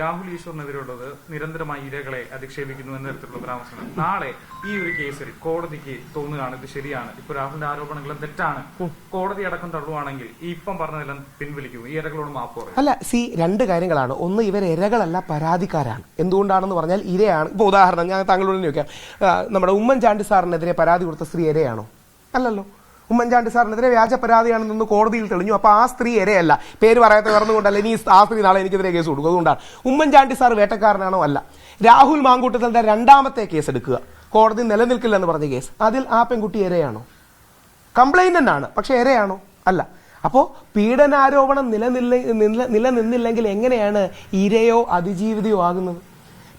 രാഹുൽ ഈശ്വറിനെതിരുള്ളത് നിരന്തരമായി ഇരകളെ അധിക്ഷേപിക്കുന്നു എന്ന തരത്തിലുള്ള പരാമർശനം നാളെ ഈ ഒരു കേസിൽ കോടതിക്ക് തോന്നുകയാണ് ഇത് ശരിയാണ്. ഇപ്പൊ രാഹുലിന്റെ ആരോപണങ്ങളും തെറ്റാണ്. കോടതി അടക്കം തള്ളുവാണെങ്കിൽ ഈ ഇപ്പം പറഞ്ഞതെല്ലാം പിൻവലിക്കും ഈ ഇരകളോട് മാപ്പ് പറയും. അല്ല സി രണ്ട് കാര്യങ്ങളാണ്. ഒന്ന് ഇവർ ഇരകളല്ല പരാതിക്കാരാണ്. എന്തുകൊണ്ടാണെന്ന് പറഞ്ഞാൽ ഇരയാണ്. ഇപ്പൊ ഉദാഹരണം ഞാൻ താങ്കളോട് നോക്കിയാൽ നമ്മുടെ ഉമ്മൻചാണ്ടി സാറിനെതിരെ പരാതി കൊടുത്ത സ്ത്രീ ഇരയാണോ? അല്ലല്ലോ. ഉമ്മൻചാണ്ടി സാറിനെതിരെ വ്യാജ പരാതിയാണെന്ന് കോടതിയിൽ തെളിഞ്ഞു. അപ്പോൾ ആ സ്ത്രീ ഇരയല്ല പേര് പറയാത്ത പറഞ്ഞുകൊണ്ടല്ല ഇനി ആ സ്ത്രീ നാളെ എനിക്കെതിരെ കേസ് കൊടുക്കും. അതുകൊണ്ടാണ്. ഉമ്മൻചാണ്ടി സാർ വേട്ടക്കാരനാണോ അല്ല. രാഹുൽ മാങ്കൂട്ടത്തിന്റെ രണ്ടാമത്തെ കേസ് എടുക്കുക കോടതി നിലനിൽക്കില്ല എന്ന് പറഞ്ഞ കേസ്. അതിൽ ആ പെൺകുട്ടി ഇരയാണോ കംപ്ലൈന്റ് ആണ്. പക്ഷെ ഇരയാണോ അല്ല. അപ്പോൾ പീഡനാരോപണം നിലനില്ല നില- നിലനിന്നില്ലെങ്കിൽ എങ്ങനെയാണ് ഇരയോ അതിജീവിതയോ ആകുന്നത്?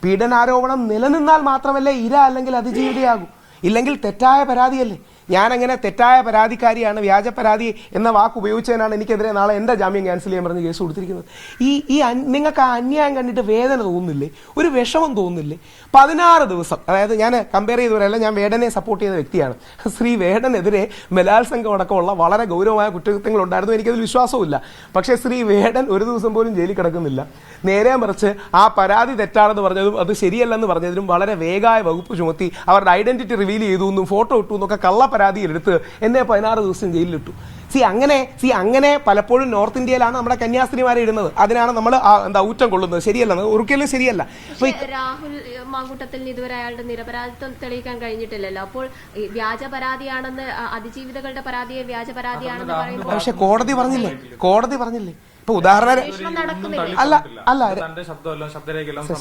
പീഡനാരോപണം നിലനിന്നാൽ മാത്രമല്ലേ ഇര അല്ലെങ്കിൽ അതിജീവിതയാകും? ഇല്ലെങ്കിൽ തെറ്റായ പരാതിയല്ലേ? ഞാനങ്ങനെ തെറ്റായ പരാതിക്കാരിയാണ് വ്യാജ പരാതി എന്ന വാക്ക് ഉപയോഗിച്ചതിനാണ് എനിക്കെതിരെ നാളെ എന്താ ജാമ്യം ക്യാൻസൽ ചെയ്യാൻ പറഞ്ഞ് കേസ് കൊടുത്തിരിക്കുന്നത്. ഈ ഈ നിങ്ങൾക്ക് ആ അന്യായം കണ്ടിട്ട് വേദന തോന്നുന്നില്ലേ? ഒരു വിഷമം തോന്നുന്നില്ലേ? പതിനാറ് ദിവസം അതായത് ഞാൻ കമ്പയർ ചെയ്തവരല്ല ഞാൻ വേടനെ സപ്പോർട്ട് ചെയ്ത വ്യക്തിയാണ്. ശ്രീ വേടനെതിരെ ബലാത്സംഗം അടക്കമുള്ള വളരെ ഗൗരവമായ കുറ്റകൃത്യങ്ങൾ ഉണ്ടായിരുന്നു എനിക്കതിൽ വിശ്വാസവുമില്ല. പക്ഷേ ശ്രീ വേടൻ ഒരു ദിവസം പോലും ജയിലിൽ കിടക്കുന്നില്ല. നേരെ മറിച്ച് ആ പരാതി തെറ്റാണെന്ന് പറഞ്ഞതും അത് ശരിയല്ലെന്ന് പറഞ്ഞതിനും വളരെ വേഗമായ വകുപ്പ് ചുമത്തി അവരുടെ ഐഡന്റിറ്റി റിവീൽ ചെയ്തു എന്നും ഫോട്ടോ ഇട്ടു എന്നൊക്കെ കള്ള പരാതിയിൽ എടുത്ത് എന്നെ പതിനാറ് ദിവസം ജയിലിലിട്ടു. സി അങ്ങനെ സി അങ്ങനെ പലപ്പോഴും നോർത്ത് ഇന്ത്യയിലാണ് നമ്മുടെ കന്യാസ്ത്രീമാരെ ഇടുന്നത്. അതിനാണ് നമ്മൾ എന്താ ഊറ്റം കൊള്ളുന്നത്. ശരിയല്ല ഒരിക്കലും ശരിയല്ല. രാഹുൽ മാങ്കൂട്ടത്തിൽ ഇതുവരെ അയാളുടെ നിരപരാധിത്വം തെളിയിക്കാൻ കഴിഞ്ഞിട്ടില്ലല്ലോ. അപ്പോൾ വ്യാജ പരാതിയാണെന്ന് അതിജീവിതകളുടെ പരാതിയെ വ്യാജ പരാതിയാണെന്ന് പറയുന്നത് പക്ഷെ കോടതി പറഞ്ഞില്ലേ? കോടതി പറഞ്ഞില്ലേ? ഇപ്പൊ ഉദാഹരണം അല്ല അല്ല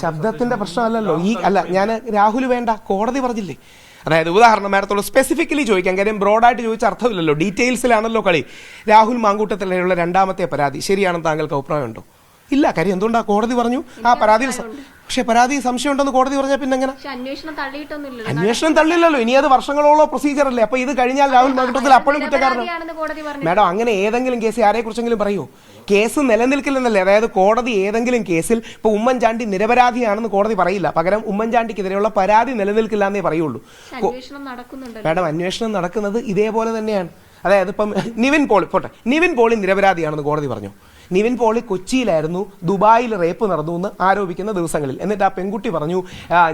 ശബ്ദത്തിന്റെ പ്രശ്നമല്ലല്ലോ. ഈ അല്ല ഞാൻ രാഹുൽ വേണ്ട കോടതി പറഞ്ഞില്ലേ? അതായത് ഉദാഹരണം മാഡത്തോളം സ്പെസിഫിക്കലി ചോദിക്കാം. കാര്യം ബ്രോഡായിട്ട് ചോദിച്ച അർത്ഥമില്ലല്ലോ. ഡീറ്റെയിൽസിലാണല്ലോ കളി. രാഹുൽ മാങ്കൂട്ടത്തിലുള്ള രണ്ടാമത്തെ പരാതി. ശരിയാണെന്ന് താങ്കൾക്ക് അഭിപ്രായമുണ്ടോ? ഇല്ല കാര്യം എന്തുകൊണ്ടാ കോടതി പറഞ്ഞു? ആ പരാതിയിൽ സ- പക്ഷെ പരാതി സംശയമുണ്ടെന്ന് കോടതി പറഞ്ഞാൽ പിന്നെ എങ്ങനെ? പക്ഷെ അന്വേഷണം തള്ളിയിട്ടൊന്നുമില്ലല്ലോ. അന്വേഷണം തള്ളില്ലല്ലോ. ഇനി അത് വർഷങ്ങളോളം പ്രൊസീജിയർ അല്ലേ? അപ്പൊ ഇത് കഴിഞ്ഞാൽ രാഹുൽ മാങ്കൂട്ടത്തിൽ അപ്പോഴും കുറ്റക്കാരനാണ് നിരപരാധിയാണെന്ന് കോടതി പറഞ്ഞു. മാഡം അങ്ങനെ ഏതെങ്കിലും കേസ് ആരെ കുറിച്ചെങ്കിലും പറയൂ. കേസ് നിലനിൽക്കില്ലെന്നല്ലേ? അതായത് കോടതി ഏതെങ്കിലും കേസിൽ ഇപ്പൊ ഉമ്മൻചാണ്ടി നിരപരാധിയാണെന്ന് കോടതി പറയില്ല. പകരം ഉമ്മൻചാണ്ടിക്കെതിരെയുള്ള പരാതി നിലനിൽക്കില്ല എന്നേ പറയുള്ളൂ. പക്ഷെ അന്വേഷണം നടക്കുന്നുണ്ടല്ലോ. മാഡം അന്വേഷണം നടക്കുന്നത് ഇതേപോലെ തന്നെയാണ്. അതായത് ഇപ്പം നിവിൻ പോളി പോട്ടെ. നിവിൻ പോളി നിരപരാധിയാണെന്ന് കോടതി പറഞ്ഞു. നിവിൻ പോളി കൊച്ചിയിലായിരുന്നു ദുബായിൽ റേപ്പ് നടന്നു എന്ന് ആരോപിക്കുന്ന ദിവസങ്ങളിൽ. എന്നിട്ട് ആ പെൺകുട്ടി പറഞ്ഞു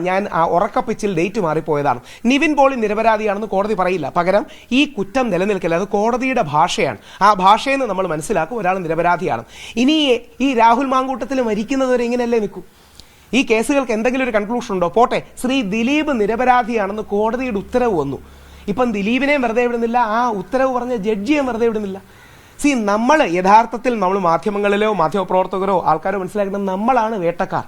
ഞാൻ ആ ഉറക്കപ്പിച്ചിൽ ഡേറ്റ് മാറിപ്പോയതാണ്. നിവിൻ പോളി നിരപരാധിയാണെന്ന് കോടതി പറയില്ല. പകരം ഈ കുറ്റം നിലനിൽക്കില്ല? അത് കോടതിയുടെ ഭാഷയാണ്. ആ ഭാഷയെന്ന് നമ്മൾ മനസ്സിലാക്കും ഒരാൾ നിരപരാധിയാണ്. ഇനി ഈ രാഹുൽ മാങ്കൂട്ടത്തിൽ മരിക്കുന്നതുവരെ ഇങ്ങനെയല്ലേ നിൽക്കും? ഈ കേസുകൾക്ക് എന്തെങ്കിലും ഒരു കൺക്ലൂഷൻ ഉണ്ടോ? പോട്ടെ. ശ്രീ ദിലീപ് നിരപരാധിയാണെന്ന് കോടതിയുടെ ഉത്തരവ് വന്നു. ഇപ്പം ദിലീപിനെയും വെറുതെ വിടുന്നില്ല ആ ഉത്തരവ് പറഞ്ഞ ജഡ്ജിയെയും വെറുതെ വിടുന്നില്ല. സി നമ്മൾ യഥാർത്ഥത്തിൽ നമ്മൾ മാധ്യമങ്ങളിലോ മാധ്യമപ്രവർത്തകരോ ആൾക്കാരോ മനസ്സിലാക്കുന്ന നമ്മളാണ് വേട്ടക്കാർ.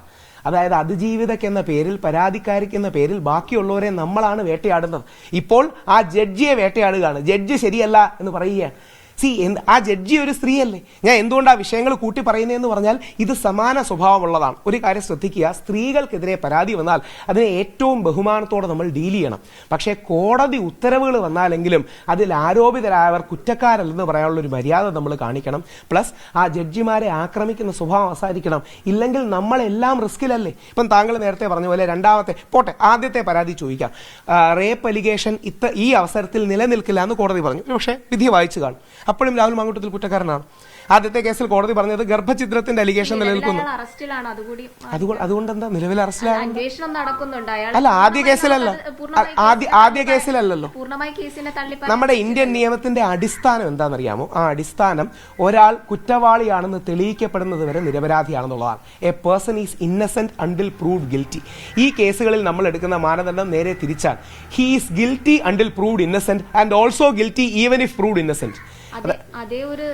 അതായത് അതിജീവിതയ്ക്ക് എന്ന പേരിൽ പരാതിക്കാരിക്ക് എന്ന പേരിൽ ബാക്കിയുള്ളവരെ നമ്മളാണ് വേട്ടയാടുന്നത്. ഇപ്പോൾ ആ ജഡ്ജിയെ വേട്ടയാടുകയാണ്. ജഡ്ജ് ശരിയല്ല എന്ന് പറയുകയാണ്. സി ആ ജഡ്ജി ഒരു സ്ത്രീയല്ലേ. ഞാൻ എന്തുകൊണ്ട് ആ വിഷയങ്ങൾ കൂട്ടി പറയുന്നതെന്ന് പറഞ്ഞാൽ ഇത് സമാന സ്വഭാവമുള്ളതാണ്. ഒരു കാര്യം ശ്രദ്ധിക്കുക സ്ത്രീകൾക്കെതിരെ പരാതി വന്നാൽ അതിനെ ഏറ്റവും ബഹുമാനത്തോടെ നമ്മൾ ഡീൽ ചെയ്യണം. പക്ഷേ കോടതി ഉത്തരവുകൾ വന്നാലെങ്കിലും അതിൽ ആരോപിതരായവർ കുറ്റക്കാരല്ലെന്ന് പറയാനുള്ള ഒരു മര്യാദ നമ്മൾ കാണിക്കണം. പ്ലസ് ആ ജഡ്ജിമാരെ ആക്രമിക്കുന്ന സ്വഭാവം അവസാനിക്കണം. ഇല്ലെങ്കിൽ നമ്മളെല്ലാം റിസ്കിലല്ലേ ഇപ്പം താങ്കൾ നേരത്തെ പറഞ്ഞ പോലെ രണ്ടാമത്തെ പോട്ടെ ആദ്യത്തെ പരാതി ചോദിക്കാം. റേപ്പ് അലിഗേഷൻ ഇത്ത ഈ അവസരത്തിൽ നിലനിൽക്കില്ല എന്ന് കോടതി പറഞ്ഞു. പക്ഷേ വിധി വായിച്ചു കാണും. അപ്പോഴും രാഹുൽ മാങ്കൂട്ടത്തിൽ കുറ്റക്കാരനാണ്. ആദ്യത്തെ കേസിൽ കോടതി പറഞ്ഞത് ഗർഭചിത്രത്തിന്റെ അലിഗേഷൻ നിലനിൽക്കുന്നു. അതുകൊണ്ട് എന്താ നിലവിൽ അറസ്റ്റിലാണ് അന്വേഷണം നടക്കുന്നുണ്ട്. അല്ല ആദ്യ കേസിലല്ല. ആദ്യ ആദ്യ കേസിലല്ലല്ലോ. നമ്മുടെ ഇന്ത്യൻ നിയമത്തിന്റെ അടിസ്ഥാനം എന്താണെന്നറിയാമോ? ആ അടിസ്ഥാനം ഒരാൾ കുറ്റവാളിയാണെന്ന് തെളിയിക്കപ്പെടുന്നത് വരെ നിരപരാധിയാണെന്നുള്ളതാണ്. A person is innocent until prove guilty ഈ കേസുകളിൽ നമ്മൾ എടുക്കുന്ന മാനദണ്ഡം നേരെ തിരിച്ചാണ് he is guilty until proved innocent and also guilty even if prove innocent അതേ ഒരു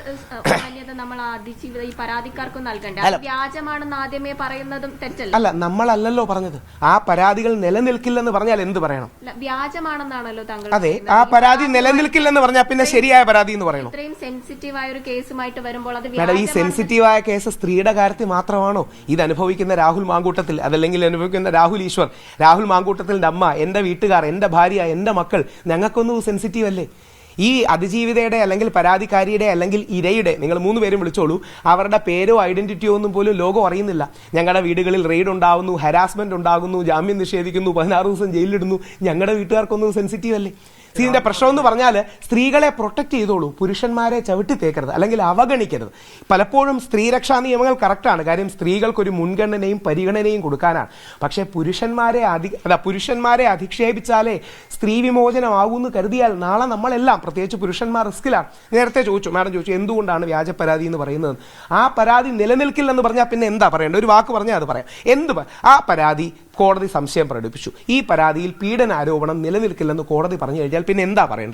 മാന്യത നമ്മൾ അതിജീവിത ഈ പരാതിക്കാർക്കും നൽകണ്ടേ. വ്യാജമാണെന്ന് ആദ്യമേ പറയുന്നതും തെറ്റല്ല? അല്ല നമ്മളല്ലല്ലോ പറഞ്ഞത്. ആ പരാതികൾ നിലനിൽക്കില്ലെന്ന് പറഞ്ഞാൽ എന്ത് പറയണം? വ്യാജമാണെന്നാണല്ലോ താങ്കൾ അതെ. ആ പരാതി നിലനിൽക്കില്ലെന്ന് പറഞ്ഞാൽ പിന്നെ ശരിയായ പരാതി എന്ന് പറയണം? ഇത്രയും സെൻസിറ്റീവ് ആയ ഒരു കേസുമായിട്ട് വരുമ്പോൾ അത് മാഡം ഈ സെൻസിറ്റീവ് ആയ കേസ് സ്ത്രീയുടെ കാര്യത്തിൽ മാത്രമാണോ? ഇത് അനുഭവിക്കുന്ന രാഹുൽ മാങ്കൂട്ടത്തിൽ അതല്ലെങ്കിൽ അനുഭവിക്കുന്ന രാഹുൽ ഈശ്വർ. രാഹുൽ മാങ്കൂട്ടത്തിന്റെ അമ്മ എന്റെ വീട്ടുകാർ എന്റെ ഭാര്യ എന്റെ മക്കൾ ഞങ്ങൾക്കൊന്നും സെൻസിറ്റീവ് അല്ലേ? ഈ അതിജീവിതയുടെ അല്ലെങ്കിൽ പരാതിക്കാരിയുടെ അല്ലെങ്കിൽ ഇരയുടെ നിങ്ങൾ മൂന്ന് പേരും വിളിച്ചോളൂ അവരുടെ പേരോ ഐഡന്റിറ്റിയോ ഒന്നും പോലും ലോകം അറിയുന്നില്ല. ഞങ്ങളുടെ വീടുകളിൽ റെയ്ഡ് ഉണ്ടാകുന്നു ഹരാസ്മെന്റ് ഉണ്ടാകുന്നു ജാമ്യം നിഷേധിക്കുന്നു പതിനാറ് ദിവസം ജയിലിലിടുന്നു. ഞങ്ങളുടെ വീട്ടുകാർക്കൊന്നും സെൻസിറ്റീവ് അല്ലേ? ഇതിന്റെ പ്രശ്നം എന്ന് പറഞ്ഞാൽ സ്ത്രീകളെ പ്രൊട്ടക്ട് ചെയ്തോളൂ പുരുഷന്മാരെ ചവിട്ടി തേക്കരുത് അല്ലെങ്കിൽ അവഗണിക്കരുത്. പലപ്പോഴും സ്ത്രീരക്ഷാ നിയമങ്ങൾ കറക്റ്റാണ് കാര്യം സ്ത്രീകൾക്ക് ഒരു മുൻഗണനയും പരിഗണനയും കൊടുക്കാനാണ്. പക്ഷേ പുരുഷന്മാരെ അധി അല്ല പുരുഷന്മാരെ അധിക്ഷേപിച്ചാലേ സ്ത്രീ വിമോചനമാകുമെന്ന് കരുതിയാൽ നാളെ നമ്മളെല്ലാം പ്രത്യേകിച്ച് പുരുഷന്മാർ റിസ്കിലാണ് നേരത്തെ ചോദിച്ചു മാഡം ചോദിച്ചു എന്തുകൊണ്ടാണ് വ്യാജ പരാതി എന്ന് പറയുന്നത്? ആ പരാതി നിലനിൽക്കില്ലെന്ന് പറഞ്ഞാൽ പിന്നെ എന്താ പറയേണ്ടത്? ഒരു വാക്ക് പറഞ്ഞാൽ അത് പറയാം. എന്ത് ആ പരാതി കോടതി സംശയം പ്രകടിപ്പിച്ചു. ഈ പരാതിയിൽ പീഡന ആരോപണം നിലനിൽക്കില്ലെന്ന് കോടതി പറഞ്ഞു കഴിഞ്ഞാൽ പിന്നെ എന്താ പറയേണ്ടത്?